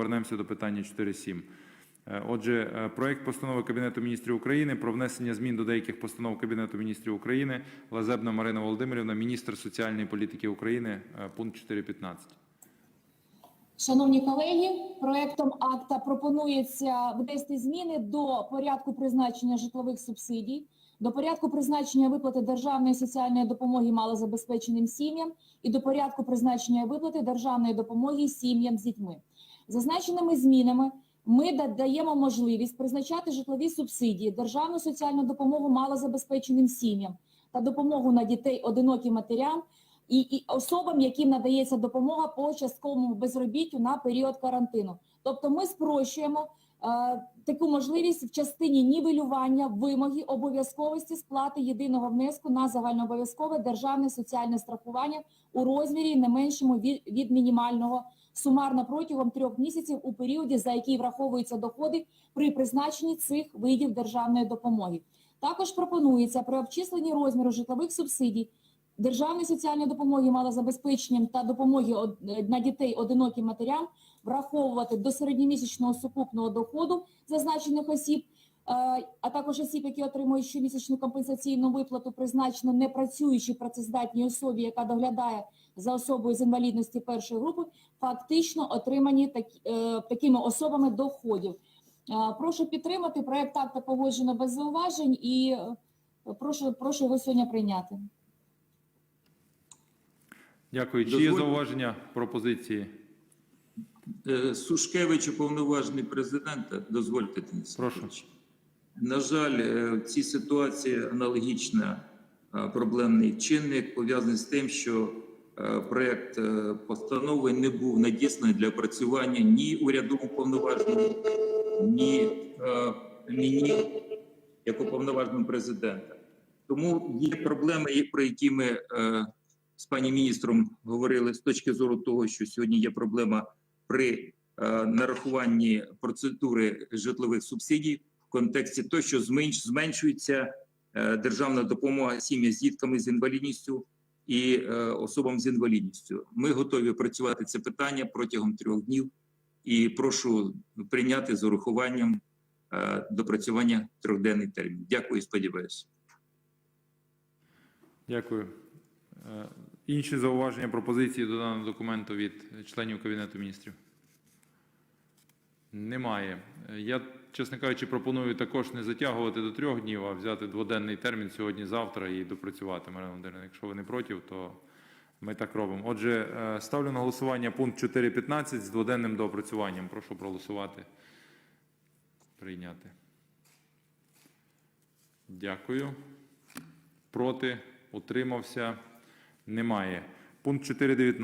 повернемося до питання 4.7. Е, Отже, е, проект постанови Кабінету міністрів України про внесення змін до деяких постанов Кабінету міністрів України. Лазебна Марина Володимирівна, міністр соціальної політики України. Е, Пункт 4.15. Шановні колеги, проектом акта пропонується внести зміни до порядку призначення житлових субсидій, до порядку призначення виплати державної соціальної допомоги малозабезпеченим сім'ям і до порядку призначення виплати державної допомоги сім'ям з дітьми. Зазначеними змінами ми даємо можливість призначати житлові субсидії, державну соціальну допомогу малозабезпеченим сім'ям та допомогу на дітей одиноким матерям і, і особам, яким надається допомога по частковому безробіттю на період карантину. Тобто, ми спрощуємо таку можливість в частині нівелювання вимоги обов'язковості сплати єдиного внеску на загальнообов'язкове державне соціальне страхування у розмірі не меншому від, від мінімального сумарно протягом трьох місяців у періоді, за який враховуються доходи при призначенні цих видів державної допомоги. Також пропонується при обчисленні розміру житлових субсидій державної соціальної допомоги малозабезпеченням та допомоги на дітей одиноким матерям враховувати до середньомісячного сукупного доходу зазначених осіб, е, а також осіб, які отримують щомісячну компенсаційну виплату, призначену непрацюючій працездатній особі, яка доглядає за особою з інвалідності першої групи, фактично отримані так, е, такими особами доходів. Е, Прошу підтримати проект акта погоджено без зауважень і прошу, прошу його сьогодні прийняти. Дякую. Чи є зауваження пропозиції? Е, Сушкевич, уповноважений президента, дозвольте, Денис Прошу. На жаль, е, в цій ситуації аналогічна е, проблемний чинник пов'язаний з тим, що е, проект е, постанови не був надісланий для опрацювання ні урядовому уповноваженому, ні е, мені, як уповноваженому президента. Тому є проблеми, про які ми е, з пані міністром говорили з точки зору того, що сьогодні є проблема при е, нарахуванні процедури житлових субсидій в контексті того, що зменшується е, державна допомога сім'ям з дітками з інвалідністю і е, особам з інвалідністю. Ми готові працювати це питання протягом трьох днів і прошу прийняти з урахуванням допрацювання трьохденний термін. Дякую, сподіваюся. Дякую. Інші зауваження, пропозиції до даного документу від членів Кабінету міністрів? Немає. Я, чесно кажучи, пропоную також не затягувати до трьох днів, а взяти дводенний термін сьогодні-завтра і допрацювати. Марина Володимирівна, якщо ви не проти, то ми так робимо. Отже, е, ставлю на голосування пункт 4.15 з дводенним доопрацюванням. Прошу проголосувати. Прийняти. Дякую. Проти? Утримався? Немає. Пункт 4.19.